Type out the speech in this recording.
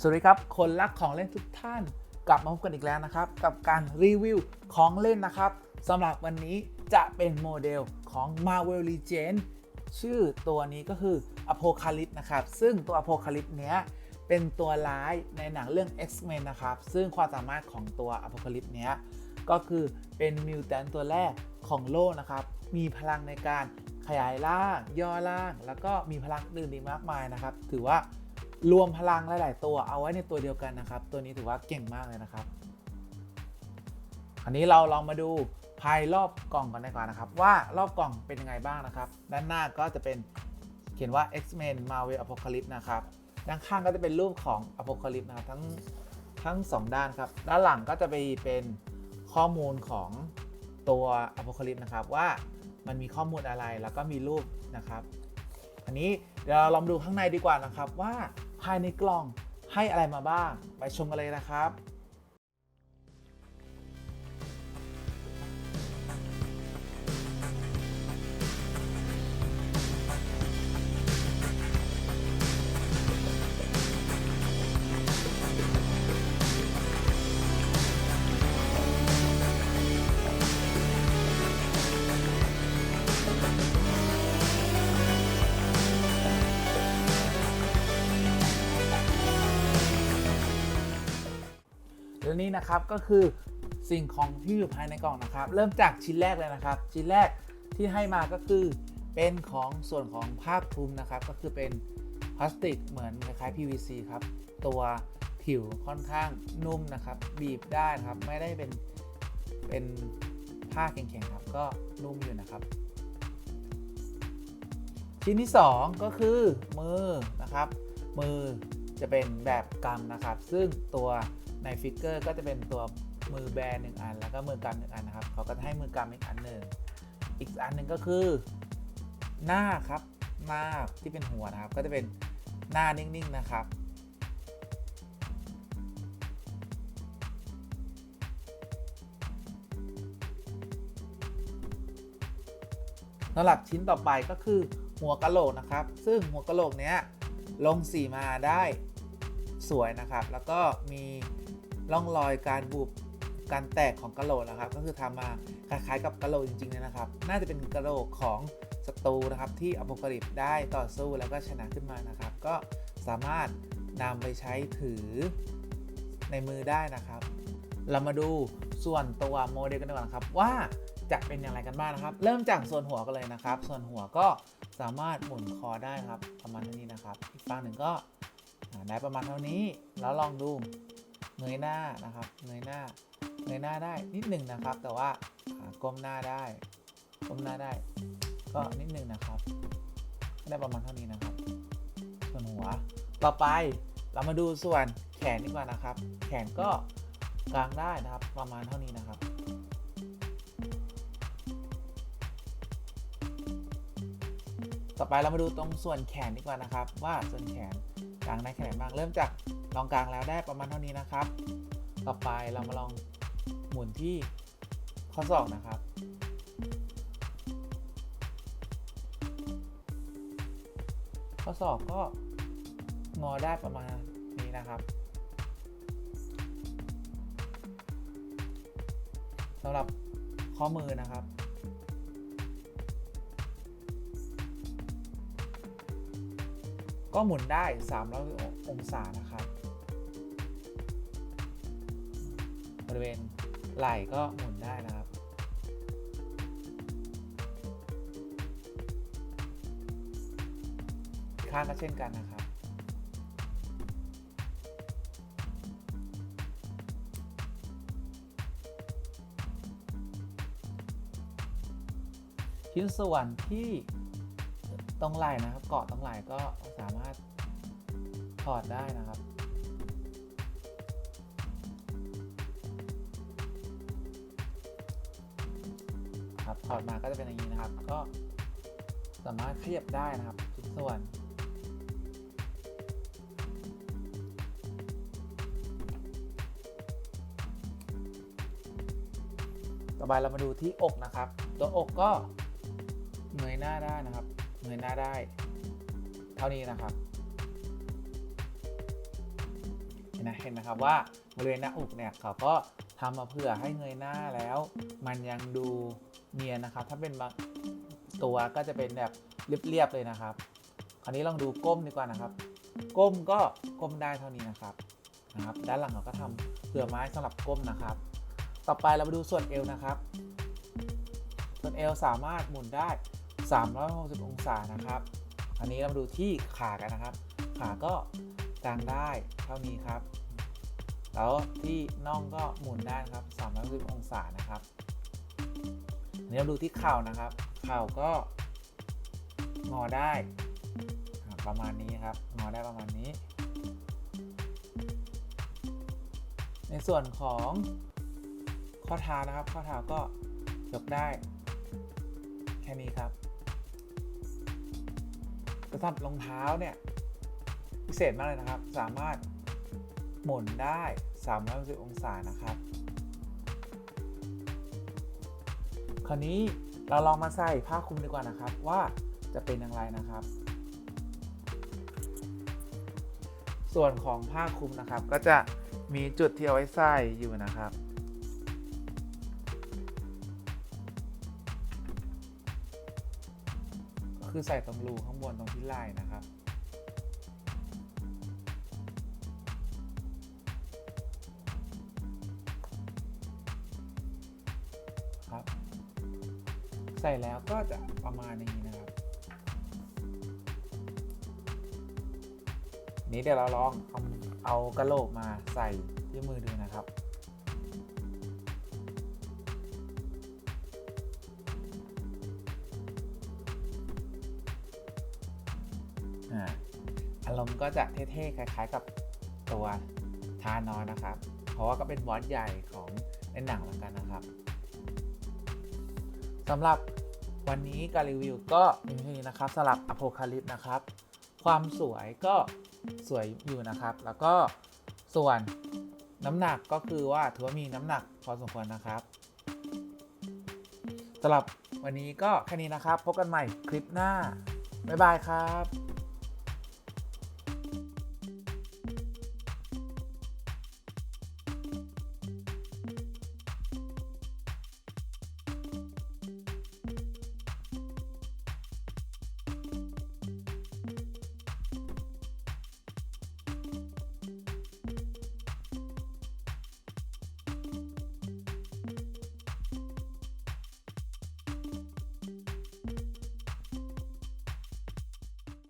สวัสดีครับ คนรักของเล่นทุกท่าน กลับมาพบกันอีกแล้วนะครับ กับการรีวิวของเล่นนะครับสำหรับวันนี้จะเป็นโมเดลของ Marvel Legends ชื่อตัวนี้ก็คือ Apocalypse นะครับ ซึ่งตัว Apocalypse เนี้ยเป็นตัวร้ายในหนังเรื่อง X-Men นะครับ ซึ่งความสามารถของตัว Apocalypse เนี้ยก็คือเป็นมิวแทนตัวแรกของโลกนะครับ มีพลังในการขยายร่าง ย่อร่าง แล้วก็มีพลังอื่นอีกมากมายนะครับ ถือว่า รวมพลังหลาย ๆ ตัวเอาไว้ในตัวเดียวกันนะครับ ตัวนี้ถือว่าเก่งมากเลยนะครับ อันนี้เราลองมาดูภายรอบกล่องกันดีกว่านะครับ ว่ารอบกล่องเป็นยังไงบ้างนะครับ ด้านหน้าก็จะเป็นเขียนว่า X-Men Marvel Apocalypse นะครับด้านข้างก็จะเป็นรูปของ Apocalypse นะครับทั้งทั้งสองด้านครับ ด้านหลังก็จะไปเป็นข้อมูลของตัว Apocalypse นะครับ ว่ามันมีข้อมูลอะไรแล้วก็มีรูปนะครับ อันนี้เดี๋ยวเราลองดูข้างในดีกว่านะครับว่า ภายในกล่องให้อะไรมาบ้าง ไปชมกันเลยนะครับ นี่นะครับก็คือสิ่งของที่อยู่ภายในกล่องนะครับ เริ่มจากชิ้นแรกเลยนะครับ ชิ้นแรกที่ให้มาก็คือเป็นของส่วนของภาคคลุมนะครับ ก็คือเป็นพลาสติกเหมือนคล้ายๆ PVC ครับ ตัวผิวค่อนข้างนุ่มนะครับ บีบได้ครับ ไม่ได้เป็นเป็นผ้าแข็งๆครับ ก็นุ่มอยู่นะครับ ชิ้นที่ 2 ก็คือมือนะครับ มือจะเป็นแบบกำนะครับ ซึ่งตัว ในฟิกเกอร์ก็จะเป็นตัวมือแบนหนึ่งอัน แล้วก็มือกำหนึ่งอันนะครับเขาก็จะให้มือกำอีกอันหนึ่งอีกอันหนึ่งก็คือ หน้าครับหน้าที่เป็นหัวนะครับ ก็จะเป็นหน้านิ่งๆนะครับสำหรับชิ้นต่อไปก็คือหัวกะโหลกนะครับ ซึ่งหัวกะโหลกเนี้ยลงสีมาได้ สวยนะครับ แล้วก็มีร่องรอยการบุบการแตกของกะโหลกนะครับ ก็คือทำมาคล้ายๆกับกะโหลกจริงๆเลยนะครับ น่าจะเป็นกะโหลกของศัตรูนะครับ ที่อโปกริปได้ต่อสู้แล้วก็ชนะขึ้นมานะครับ ก็สามารถนำไปใช้ถือในมือได้นะครับ เรามาดูส่วนตัวโมเดลกันดีกว่านครับว่าจะเป็นอย่างไรกันบ้างนะครับ เริ่มจากส่วนหัวกันเลยนะครับ ส่วนหัวก็สามารถหมุนคอได้ครับประมาณนี้นะครับ อีกฝั่งหนึ่งก็ ได้ประมาณเท่านี้แล้วลองดูเงยหน้านะครับเงยหน้าเงยหน้าได้นิดหนึ่งนะครับ แต่ว่าอ่าก้มหน้าได้ก้มหน้าได้ ก็นิดหนึ่งนะครับ ได้ประมาณเท่านี้นะครับ ส่วนหัวต่อไปเรามาดูส่วนแขนดีกว่านะครับ แขนก็กางได้นะครับ ประมาณเท่านี้นะครับ ต่อไปเรามาดูตรงส่วนแขนดีกว่านะครับ ว่าส่วนแขนกางได้แค่ไหนบ้างเริ่มจากลองกลางแล้วได้ประมาณเท่านี้นะครับ ต่อไปเรามาลองหมุนที่ข้อศอกนะครับ ข้อศอกก็งอได้ประมาณนี้นะครับสำหรับข้อมือนะครับ ก็หมุนได้300องศานะครับ บริเวณไหล่ก็หมุนได้นะครับ ข้างก็เช่นกันนะครับ ชิ้นส่วนที่ ตรงไหล่นะครับ เกาะตรงไหล่ก็สามารถถอดได้นะครับ ครับถอดมาก็จะเป็นอย่างนี้นะครับ ก็สามารถขยับได้นะครับทุกส่วนต่อไปเรามาดูที่อกนะครับ ตัวอกก็เงยหน้าได้นะครับ เงยหน้าได้ เท่านี้นะครับ เห็นไหมเห็นไหมครับว่าบริเวณหน้าอกเนี่ยเขาก็ทำมาเพื่อให้เงยหน้าแล้ว มันยังดูเนียนนะครับ ถ้าเป็นบางตัวก็จะเป็นแบบเรียบๆเลยนะครับ คราวนี้ลองดูก้มดีกว่านะครับ ก้มก็ก้มได้เท่านี้นะครับนะครับ ด้านหลังเราก็ทำเผื่อไม้สำหรับก้มนะครับ ต่อไปเรามาดูส่วนเอวนะครับ ส่วนเอวสามารถหมุนได้ 360 องศานะครับ อันนี้เรามาดูที่ขากันนะครับ ขาก็กางได้เท่านี้ครับ แล้วที่น่องก็หมุนได้นครับ 360 องศานะครับอันนี้เราดูที่เข่านะครับ เข่าก็งอได้ประมาณนี้ครับ งอได้ประมาณนี้ ในส่วนของข้อเท้านะครับ ข้อเท้าก็ยกได้ แค่นี้ครับ สำหรับรองเท้าเนี่ยพิเศษมากเลยนะครับ สามารถหมุนได้360องศานะครับ คราวนี้เราลองมาใส่ผ้าคลุมดีกว่านะครับ ว่าจะเป็นอย่างไรนะครับ ส่วนของผ้าคลุมนะครับ ก็จะมีจุดที่เอาไว้ใส่อยู่นะครับ คือใส่ตรงรูข้างบนตรงที่ไล่นะครับ ครับ ใส่แล้วก็จะประมาณนี้นะครับ นี้เดี๋ยวเราลองเอาเอากระโหลกมาใส่ที่มือดูนะครับ อารมณ์ก็จะเท่ๆคล้าย ๆ กับตัวทานอสนะครับ เพราะว่าก็เป็นบอสใหญ่ของในหนังเหมือนกันนะครับสำหรับวันนี้การรีวิวก็มีเท่านี้นะครับสำหรับอโพคาลิปนะครับ ความสวยก็สวยอยู่นะครับ แล้วก็ส่วนน้ำหนักก็คือว่าถือว่ามีน้ำหนักพอสมควรนะครับสำหรับวันนี้ก็แค่นี้นะครับ พบกันใหม่คลิปหน้า บ๊ายบายครับ